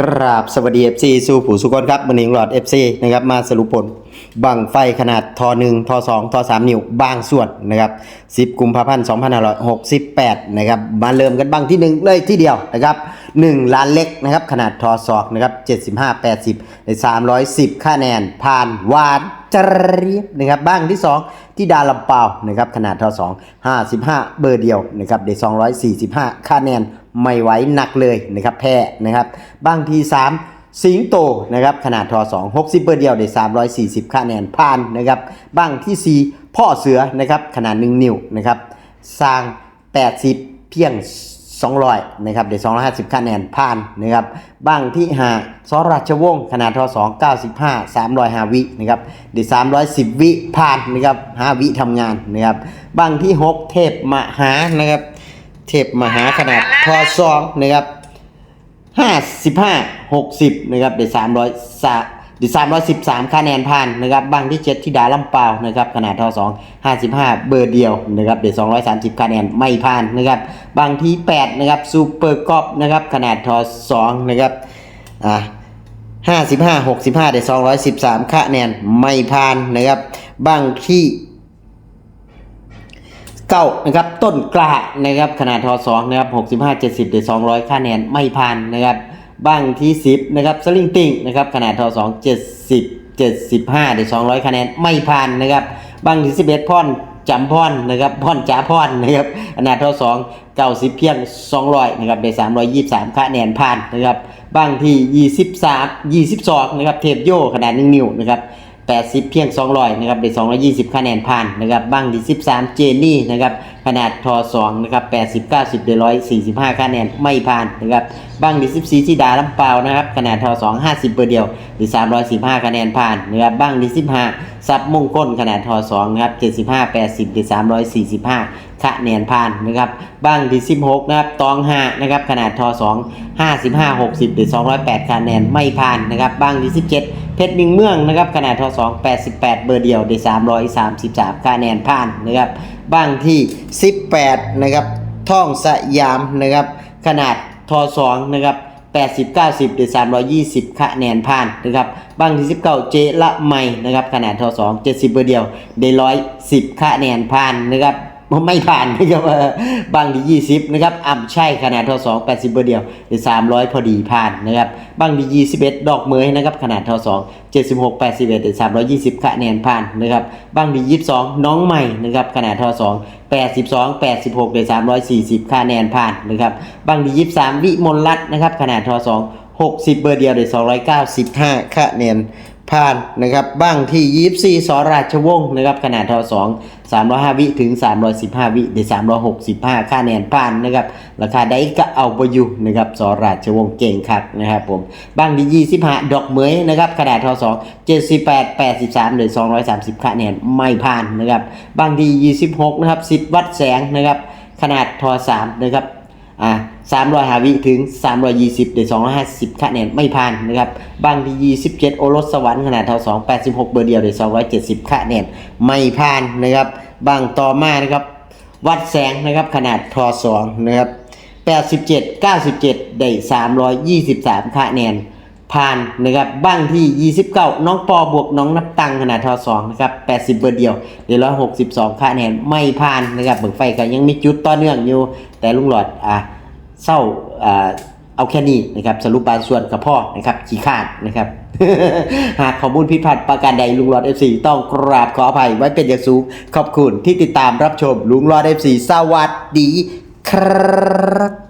กราบสวัสดี FC สู่ผู้สุกนครับมันนิงหลอด FC นะครับมาสรุปผลบังไฟขนาดทอ1ทอ2ทอ3นิ้วบางส่วนนะครับ10กุมภาพันธ์2568นะครับมาเริ่มกันบังที่1เลยที่เดียวนะครับ1ล้านเล็กนะครับขนาดทอศอกนะครับ75 80ใน310คะแนนผ่านวานจรีบนะครับบ้างที่2ที่ดาลำเปานะครับขนาดทอ2 55เบอร์เดียวนะครับได้245คะแนนไม่ไหวหนักเลยนะครับแพ้นะครับบ้างที่3 สิงโตนะครับขนาดทอ2 60เบอร์เดียวได้ 340คะแนนผ่านนะครับบ้างที่ 4 พ่อเสือนะครับขนาด 1 นิ้วนะครับสร้าง 80 เพียง 200นะครับได้250คะแนนผ่านนะครับบ้างที่5สราชวงศ์ขนาดทอ2 95 305 วินะครับได้310 วิผ่านนะครับ5วิทำงานนะครับบ้างที่ 6 เทพมหานะครับเทพมหาขนาดทอซองนะครับ ห้าสิบห้าหกสิบนะครับเดี๋ยวสามร้อยสาเดี๋ยวสามร้อยสิบสามคะแนนผ่านนะครับบางที่เจ็ดที่ดาลำเปล่านะครับขนาดทอสองห้าสิบห้าเบอร์เดียวนะครับเดี๋ยวสองร้อยสามสิบคะแนนไม่ผ่านนะครับบางที่แปดนะครับซูเปอร์กอปนะครับขนาดทอสองนะครับอ่าห้าสิบห้าหกสิบห้าได้สองร้อยสิบสามคะแนนไม่ผ่านนะครับบางที่ เก้านะครับต้นกล้านะครับขนาดทอสองนะครับหกสิบห้าเจ็ดสิบได้สองร้อยคะแนนไม่ผ่านนะครับบางที่สิบนะครับสลิงติงนะครับขนาดทอสองเจ็ดสิบเจ็ดสิบห้าได้สองร้อยคะแนนไม่ผ่านนะครับบางที่สิบเอ็ดพ่อนจำพ่อนนะครับพ่อนจ๋าพ่อนนะครับขนาดทอสองเก้าสิบเพียงสองร้อยนะครับได้สามร้อยยี่สิบสามคะแนนผ่านนะครับบางที่23 22นะครับเทปโยขนาด1นิ้วนะครับ 80 เพียง 200 นะครับได้220 คะแนนผ่านนะครับบางที่ 13 เจนี่นะครับขนาดทอ2นะครับ80 90ได้145คะแนนไม่ผ่านนะครับบางที่14ที่ดาลำเปล่านะครับขนาดทอ2 50เบอร์เดียวได้315คะแนนผ่านนะครับบางที่15ซับมงคลขนาดทอ2นะครับ75 80ได้345คะแนนผ่านนะครับบ้างที่16นะครับตอง5นะครับขนาดทอ2 55 60หรือ208คะแนนไม่ผ่านนะครับบ้างที่17เพชรมิงเมืองนะครับขนาดทอ2 88เบอร์เดียวได้333คะแนนผ่านนะครับบ้างที่18 นะครับท่องสยามนะครับ ขนาดทอ2นะครับ80 90หรือ320 คะแนนผ่านนะครับบางที่19 เจละไม่นะครับขนาดทอ2 70เบอร์เดียวเด้110 คะแนนผ่านนะครับ ไม่ผ่านนะครับบางที่20 นะครับอ่ำใช่ขนาดเท่า2 80 เบอร์เดียวหรือ300 พอดีผ่านนะครับบางที่21 ดอกเมยนะครับขนาดเท่า2 76 81หรือ320 คะแนนผ่านนะครับบางที่22 น้องใหม่นะครับขนาดเท่า2 82 86หรือ340 คะแนนผ่านนะครับบางที่23 วิมลรัตน์นะครับขนาดเท่า2 60 เบอร์เดียวหรือ295 คะแนนผ่านนะครับบ้างที่ 24 สราชวงศ์นะครับขนาดท2 305 วิถึง 315 วิเดี๋ยว365 ค่าแนนผ่านนะครับ ราคาได้ก็เอาไปอยู่นะครับสราชวงศ์เก่งคักนะครับผมบ้างที่25ดอกเหมยนะครับขนาดท2 78 83หรือ230คะแนนไม่ผ่านนะครับบ้างที่26นะครับสิทธิวัดแสงนะครับขนาดทอ3นะครับ อ่า300หาวิถึง320เดี๋ยว250คะแนนไม่ผ่านนะครับบางที่27โอรสสวรรค์ขนาดเท่า2 86เบอร์เดียวเดี๋ยว270คะแนนไม่ผ่านนะครับบางต่อมานะครับวัดแสงนะครับขนาดทอ2นะครับ87 97ได้323คะแนน ผ่านนะครับบ้างที่ 29 น้องปอบวกน้องนับตังขนาดทอ2นะครับ80 เบอร์เดียวเดี๋ยว162คะแนนไม่ผ่านนะครับเบิกไฟก็ยังมีจุดต่อเนื่องอยู่ แต่ลุงหลอดอะเศร้าอ่าเอาแค่นี้นะครับสรุปบางส่วนกับพ่อนะครับขี้ขาดนะครับ หากข้อมูลผิดพลาดประการใดลุงหลอด FC ต้องกราบขออภัยไว้เป็นอย่างสูง ขอบคุณที่ติดตามรับชมลุงหลอด FC สวัสดีครับ